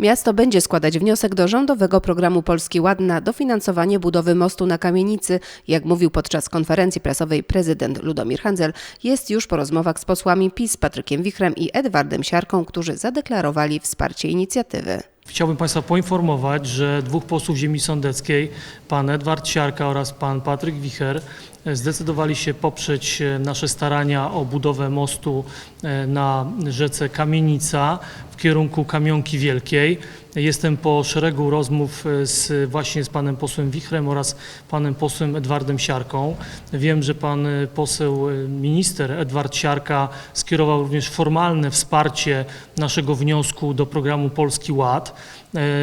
Miasto będzie składać wniosek do rządowego programu Polski Ład na dofinansowanie budowy mostu na kamienicy. Jak mówił podczas konferencji prasowej prezydent Ludomir Handzel, jest już po rozmowach z posłami PiS Patrykiem Wichrem i Edwardem Siarką, którzy zadeklarowali wsparcie inicjatywy. Chciałbym Państwa poinformować, że dwóch posłów ziemi sądeckiej, pan Edward Siarka oraz pan Patryk Wicher, e, zdecydowali się poprzeć e, nasze starania o budowę mostu e, na rzece Kamienica w kierunku Kamionki Wielkiej. Jestem po szeregu rozmów e, z, właśnie z panem posłem Wichrem oraz panem posłem Edwardem Siarką. Wiem, że pan e, poseł e, minister Edward Siarka skierował również formalne wsparcie naszego wniosku do programu Polski Ład.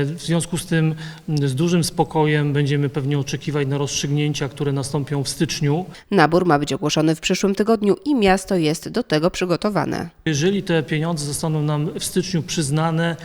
W związku z tym z dużym spokojem będziemy pewnie oczekiwać na rozstrzygnięcia, które nastąpią w styczniu. Nabór ma być ogłoszony w przyszłym tygodniu i miasto jest do tego przygotowane. Jeżeli te pieniądze zostaną nam w styczniu przyznane,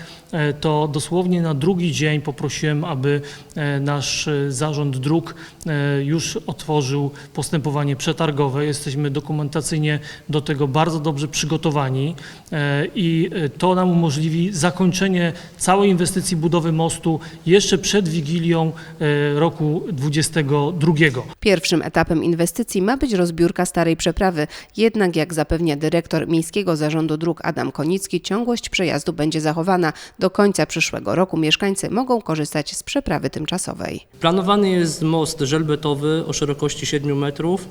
to dosłownie na drugi dzień poprosiłem, aby e, nasz e, zarząd dróg e, już otworzył postępowanie przetargowe. Jesteśmy dokumentacyjnie do tego bardzo dobrze przygotowani e, i e, to nam umożliwi zakończenie całej inwestycji budowy mostu jeszcze przed Wigilią e, roku 2022. Pierwszym etapem inwestycji ma być rozbiórka starej przeprawy, jednak jak zapewnia dyrektor Miejskiego Zarządu Dróg Adam Konicki, ciągłość przejazdu będzie zachowana. Do końca przyszłego roku mieszkańcy mogą korzystać z przeprawy tymczasowej. Planowany jest most żelbetowy o szerokości 7 metrów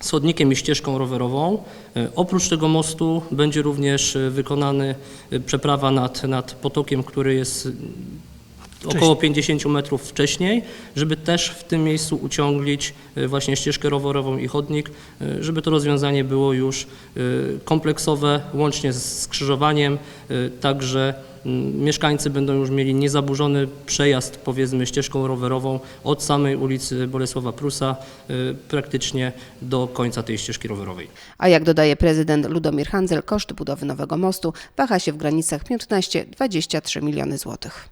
z chodnikiem i ścieżką rowerową. E, Oprócz tego mostu będzie również e, wykonany e, przeprawa nad, nad potokiem, który jest około 50 metrów wcześniej, żeby też w tym miejscu uciąglić e, właśnie ścieżkę rowerową i chodnik, e, żeby to rozwiązanie było już e, kompleksowe, łącznie z skrzyżowaniem, także mm, mieszkańcy będą już mieli niezaburzony przejazd powiedzmy ścieżką rowerową od samej ulicy Bolesława Prusa praktycznie do końca tej ścieżki rowerowej. A jak dodaje prezydent Ludomir Handzel, koszt budowy nowego mostu waha się w granicach 15-23 miliony złotych.